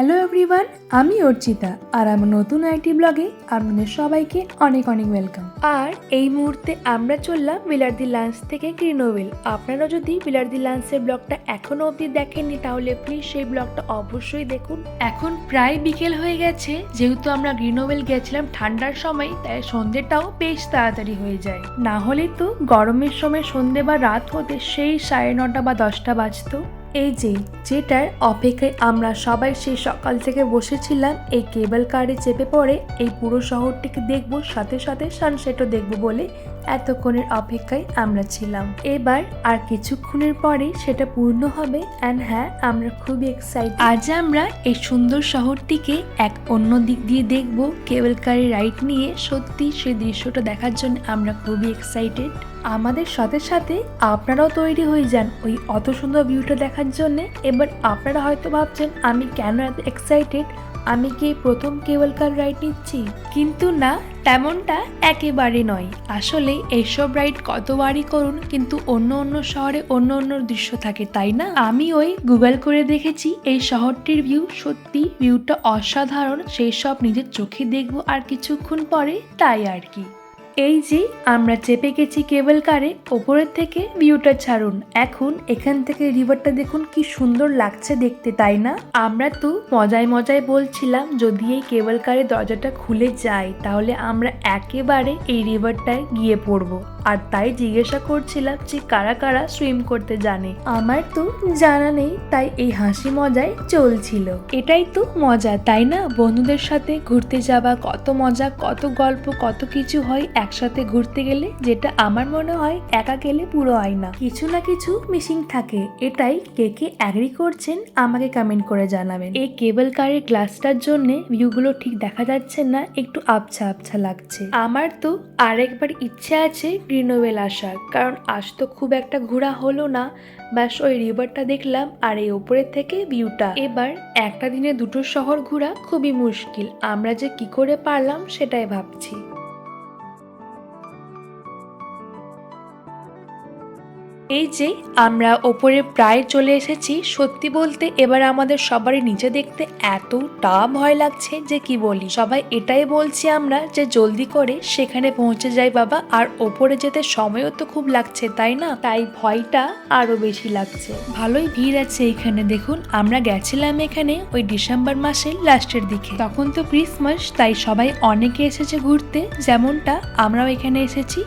Hello everyone আমি অর্চিতা আর আমার নতুন আইটি ব্লগে আপনাদের সবাইকে অনেক অনেক ওয়েলকাম আর এই মুহূর্তে আমরা চললাম বিলার্দি লাঞ্চ থেকে গ্রিনোভেল আপনারা যদি বিলার্দি লাঞ্চের ব্লগটা এখনও অবধি দেখেননি, তাহলে প্লিজ সেই ব্লগটা অবশ্যই দেখুন। এখন প্রায় বিকেল হয়ে গেছে, যেহেতু আমরা গ্রিনোভেল গেছিলাম ঠান্ডার সময়, তাই সন্ধ্যেটাও বেশ তাড়াতাড়ি হয়ে যায়। না হলে তো গরমের সময় সন্ধে বা রাত হতে সেই সাড়ে নটা বা দশটা বাজতো। এই যে, যেটার অপেক্ষায় আমরা সবাই সেই সকাল থেকে বসেছিলাম, এই কেবল কারে চেপে পড়ে এই পুরো শহরটিকে দেখব, সাথে সাথে সানসেটও দেখব বলে এতক্ষণের অপেক্ষায় আমরা ছিলাম। এবার আর কিছুক্ষণের পরে সেটা পূর্ণ হবে অ্যান্ড হ্যাঁ আমরা খুবই এক্সাইট আজ আমরা এই সুন্দর শহরটিকে এক অন্য দিক দিয়ে দেখব। কেবল কারে রাইড নিয়ে সত্যি সেই দৃশ্যটা দেখার জন্য আমরা খুবই এক্সাইটেড আমাদের সাথে সাথে আপনারাও তৈরি হয়ে যান ওই অত সুন্দর ভিউটা দেখার জন্য। এবার আপনারা হয়তো ভাবছেন, আমি কেন এত এক্সাইটেড আমি কি প্রথম কেবল কার রাইড নিচ্ছি? কিন্তু না, তেমনটা একেবারে নয়। আসলে এইসব রাইড কতবারই করুন, কিন্তু অন্য অন্য শহরে অন্য অন্য দৃশ্য থাকে, তাই না? আমি ওই গুগল করে দেখেছি, এই শহরটির ভিউ সত্যি ভিউটা অসাধারণ। সেই সব নিজের চোখে দেখব আর কিছুক্ষণ পরে, তাই আর কি। এই যে, আমরা চেপে গেছি কেবল কারে, ওপরের থেকে ভিউটা ছাড়ুন। এখন এখান থেকে রিভারটা দেখুন কি সুন্দর লাগছে দেখতে, তাই না? আমরা তো মজায় মজায় বলছিলাম, যদি এই কেবল কারের দরজাটা খুলে যায়, তাহলে আমরা একেবারে এই রিভারটায় গিয়ে পড়ব। আর তাই জিজ্ঞাসা করছিলাম যে কারা কারা সুইম করতে জানে। আমার তো জানা নেই, তাই এই হাসি মজায় চলছিল। এটাই তো মজা, তাই না? বন্ধুদের সাথে ঘুরতে যাওয়া, কত মজা, কত গল্প, কত কিছু হয় একসাথে ঘুরতে গেলে, যেটা আমার মনে হয় একা গেলে পুরো হয় না। কিছু না কিছু মিসিং থাকে, এটাই। কে কে অ্যাগ্রি করছেন, আমাকে কমেন্ট করে জানাবেন। এই কেবল কারের গ্লাসটার জন্য ভিউগুলো ঠিক দেখা যাচ্ছে না, একটু আবছা আবছা লাগছে। আমার তো আরেকবার ইচ্ছে আছে গ্রিনোভেল আসার। কারণ আজ তো খুব একটা ঘোরা হলো না। ব্যাস, ওই রিভারটা দেখলাম আর এই ওপরের থেকে ভিউটা এবার একটা দিনে দুটো শহর ঘোরা খুবই মুশকিল। আমরা যে কি করে পারলাম সেটাই ভাবছি। এই যে, আমরা ওপরে প্রায় চলে এসেছি, সত্যি বলতে এবার আমাদের সবারই নিচে দেখতে এতটা ভয় লাগছে যে কি বলি। সবাই এটাই বলছি আমরা যে জলদি করে সেখানে পৌঁছে যাই বাবা, আর ওপরে যেতে সময়ও তো খুব লাগছে, তাই না? তাই ভয়টা আরও বেশি লাগছে। ভালোই ভিড় আছে এখানে, দেখুন, আমরা গেছিলাম এখানে ওই ডিসেম্বর মাসের লাস্টের দিকে। তখন তো ক্রিসমাস, তাই সবাই অনেকে এসেছে ঘুরতে, যেমনটা আমরাও এখানে এসেছি।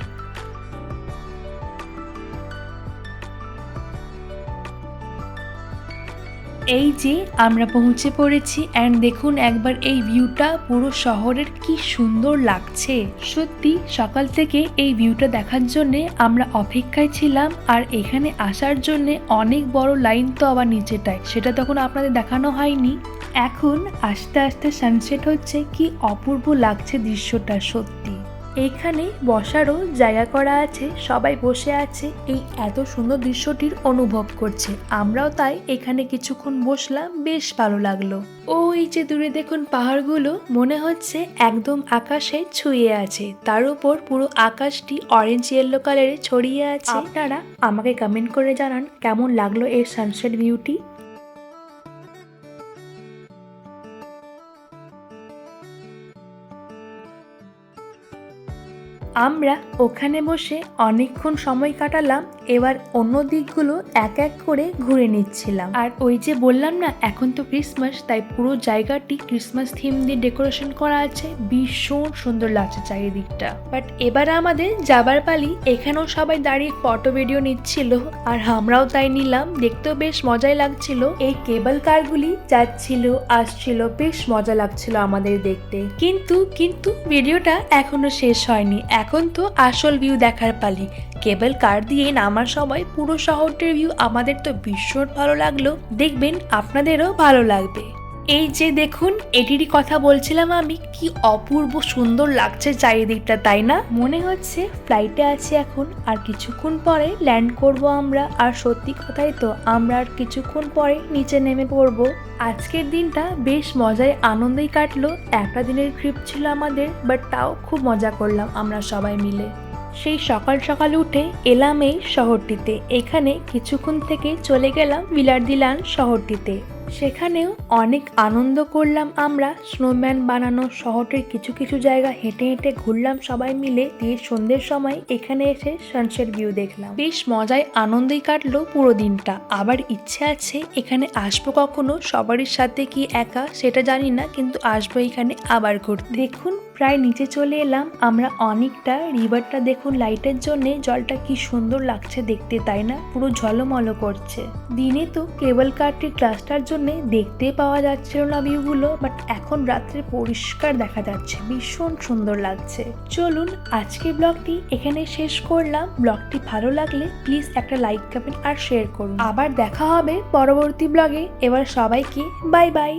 এই যে আমরা পৌঁছে পড়েছি অ্যান্ড দেখুন একবার এই ভিউটা পুরো শহরের কি সুন্দর লাগছে। সত্যি, সকাল থেকে এই ভিউটা দেখার জন্য আমরা অপেক্ষায় ছিলাম, আর এখানে আসার জন্য অনেক বড় লাইন তো আবার নিচেটায়, সেটা তখন আপনাদের দেখানো হয়নি। এখন আস্তে আস্তে সানসেট হচ্ছে, কি অপূর্ব লাগছে দৃশ্যটা, সত্যি। এইখানে বসারও জায়গা করা আছে সবাই বসে আছে। এই এত সুন্দর দৃশ্যটির অনুভব করছে। আমরাও তাই এখানে কিছুক্ষণ বসলাম বেশ ভালো লাগল। ও এই যে দূরে দেখুন পাহাড়গুলো মনে হচ্ছে একদম আকাশে ছুঁয়ে আছে। তার উপর পুরো আকাশটি অরেঞ্জ ইয়েলো কালারে ছড়িয়ে আছে। আপনারা আমাকে কমেন্ট করে জানান কেমন লাগল এর সানসেট ভিউটি আমরা ওখানে বসে অনেকক্ষণ সময় কাটালাম এবার অন্য দিকগুলো এক এক করে ঘুরে নিচ্ছিলাম। আর ওই যে বললাম না, এখন তো ক্রিসমাস তাই পুরো জায়গাটি ক্রিসমাস থিম দিয়ে ডেকোরেশন করা আছে। ভীষণ সুন্দর লাগছে চারিদিকটা। বাট এবার আমাদের যাবার পালি, এখানেও সবাই দাঁড়িয়ে ফটো ভিডিও নিচ্ছিল, আর আমরাও তাই নিলাম। দেখতেও বেশ মজাই লাগছিল। এই কেবল কারগুলি যাচ্ছিল, আসছিল, বেশ মজা লাগছিল আমাদের দেখতে। কিন্তু কিন্তু ভিডিওটা এখনও শেষ হয়নি। এখন তো আসল ভিউ দেখার পালি। কেবল কার দিয়ে নামার সময় পুরো শহরটির ভিউ আমাদের তো ভীষণ ভালো লাগল। দেখবেন আপনাদেরও ভালো লাগবে। এই যে দেখুন, এটিরই কথা বলছিলাম আমি, কি অপূর্ব সুন্দর লাগছে চারিদিকটা, তাই না? মনে হচ্ছে ফ্লাইটে আছি এখন, আর কিছুক্ষণ পরে ল্যান্ড করব আমরা। আর সত্যি কথাই তো, আমরা আর কিছুক্ষণ পরে নিচে নেমে পড়ব। আজকের দিনটা বেশ মজায় আনন্দেই কাটলো। একটা দিনের ট্রিপ ছিল আমাদের বাট তাও খুব মজা করলাম আমরা সবাই মিলে। সেই সকাল সকাল উঠে এলাম এই শহরটিতে। এখানে কিছুক্ষণ থেকে চলে গেলাম বিলার্দিলান শহরটিতে। সেখানেও অনেক আনন্দ করলাম আমরা। স্নোম্যান বানানো শহরের কিছু কিছু জায়গা হেঁটে হেঁটে ঘুরলাম সবাই মিলে। দিয়ে সন্ধ্যের সময় এখানে এসে সানসেট ভিউ দেখলাম। বেশ মজায় আনন্দেই কাটলো পুরো দিনটা। আবার ইচ্ছে আছে এখানে আসব কখনো? সবারই সাথে কি একা? সেটা জানি না, কিন্তু আসব এখানে আবার ঘুরতে। দেখুন, প্রায় নিচে চলে এলাম। আমরা অনেকটা রিভারটা দেখুন লাইটের জন্য। জলটা কি সুন্দর লাগছে দেখতে, তাই না? পুরো ঝলমল করছে। দিনে তো কেবল কারটির ক্লাসটার জন্য দেখতে পাওয়া যাচ্ছিল না ভিউগুলো বাট এখন রাত্রে পরিষ্কার দেখা যাচ্ছে। ভীষণ সুন্দর লাগছে। চলুন আজকে ব্লগটি এখানে শেষ করলাম। ব্লগটি ভালো লাগলে প্লিজ একটা লাইক কমেন্ট আর শেয়ার করুন। আবার দেখা হবে পরবর্তী ব্লগে। এবার সবাইকে বাই বাই